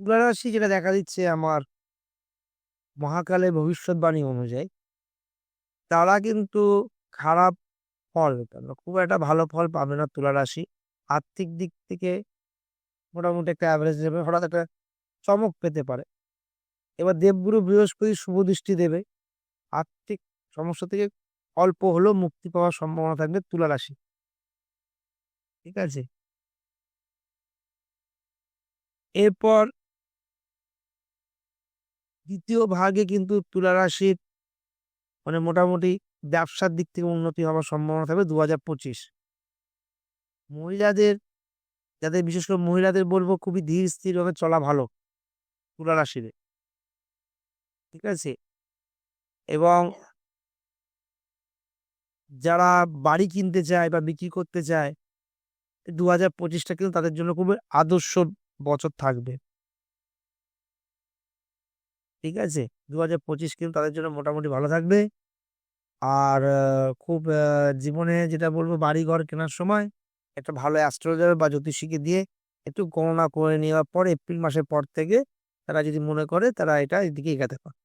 রাশি যেটা দেখা দিচ্ছে আমার মহাকালের ভবিষ্যৎবাণী অনুযায়ী, তারা কিন্তু খারাপ ফল খুব একটা ভালো ফল পাবে না তুলা রাশি আর্থিক দিক থেকে মোটামুটি একটা অ্যাভারেজ নেবে হঠাৎ একটা চমক পেতে পারে। এবার দেবগুরু বৃহস্পতি শুভ দৃষ্টি দেবে। আর্থিক সমস্যা থেকে অল্প হলেও মুক্তি পাওয়ার সম্ভাবনা থাকবে তুলা রাশি ঠিক আছে? এরপর দ্বিতীয় ভাগে কিন্তু তুলা রাশির মানে মোটামুটি ব্যবসার দিক থেকে উন্নতি হওয়ার সম্ভাবনা থাকবে দু হাজার পঁচিশ। মহিলাদের, যাদের বিশেষ করে মহিলাদের বলব খুবই ধীর স্থিরভাবে চলা ভালো তুলা রাশির ঠিক আছে? এবং যারা বাড়ি কিনতে চায় বা বিক্রি করতে চায় দু হাজার পঁচিশটা কিন্তু তাদের জন্য খুবই আদর্শ বছর থাকবে। ঠিক আছে? দু হাজার পঁচিশ কিন্তু তাদের জন্য মোটামুটি ভালো থাকবে। আর খুব জীবনে যেটা বলব বাড়ি ঘর কেনার সময় একটা ভালো অ্যাস্ট্রোলজার বা জ্যোতিষীকে দিয়ে একটু গণনা করে নেওয়ার পর এপ্রিল মাসের পর থেকে তারা যদি মনে করে তারা এটা এদিকে এগাতে পারে